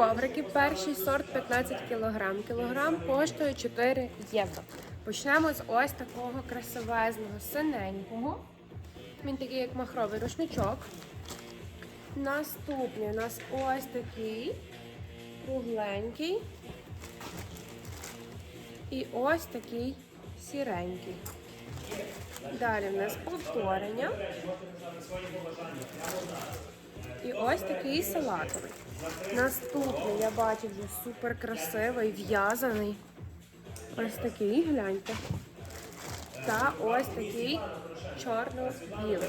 коврики. Перший сорт 15 кг. Кілограм коштує 4 євро. Почнемо з ось такого красивезного синенького. Він такий, як махровий рушничок. Наступний у нас ось такий кругленький. І ось такий сіренький. Далі в нас повторення. І ось такий салатовий. Наступний я бачу вже супер красивий, в'язаний. Ось такий, гляньте. Та ось такий чорно-білий.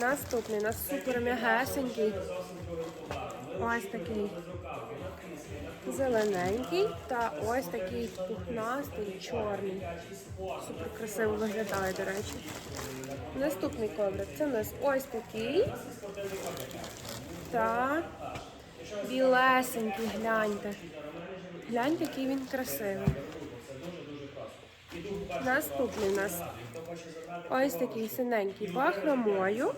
Наступний у нас супер м'ягесенький. Ось такий зелененький та ось такий пухнастий, чорний. Супер красиво виглядає, до речі. Наступний коврик це у нас ось такий. Та білесенький, гляньте. Гляньте, який він красивий. Наступний у нас ось такий синенький бахромою.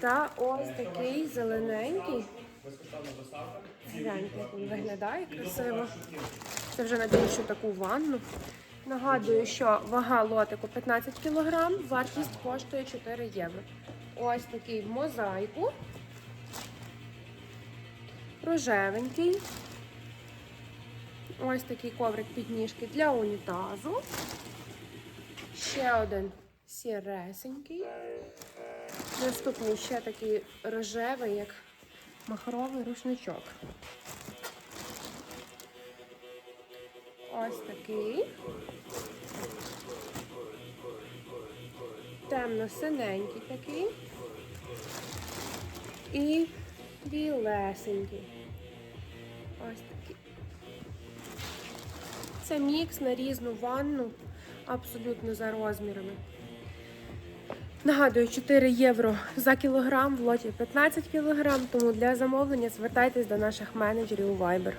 Та ось такий зелененький. Гляньте, як він виглядає красиво. Це вже на більшу таку ванну. Нагадую, що вага лотику 15 кг, вартість коштує 4 євро. Ось такий в мозаїку. Рожевенький. Ось такий коврик підніжки для унітазу. Ще один сіресенький. Наступний ще такий рожевий, як махровий рушничок. Ось такий. Темно-синенький такий. І білесенький. Це мікс на різну ванну, абсолютно за розмірами. Нагадую, 4 євро за кілограм, в лоті 15 кілограм, тому для замовлення звертайтесь до наших менеджерів у Viber.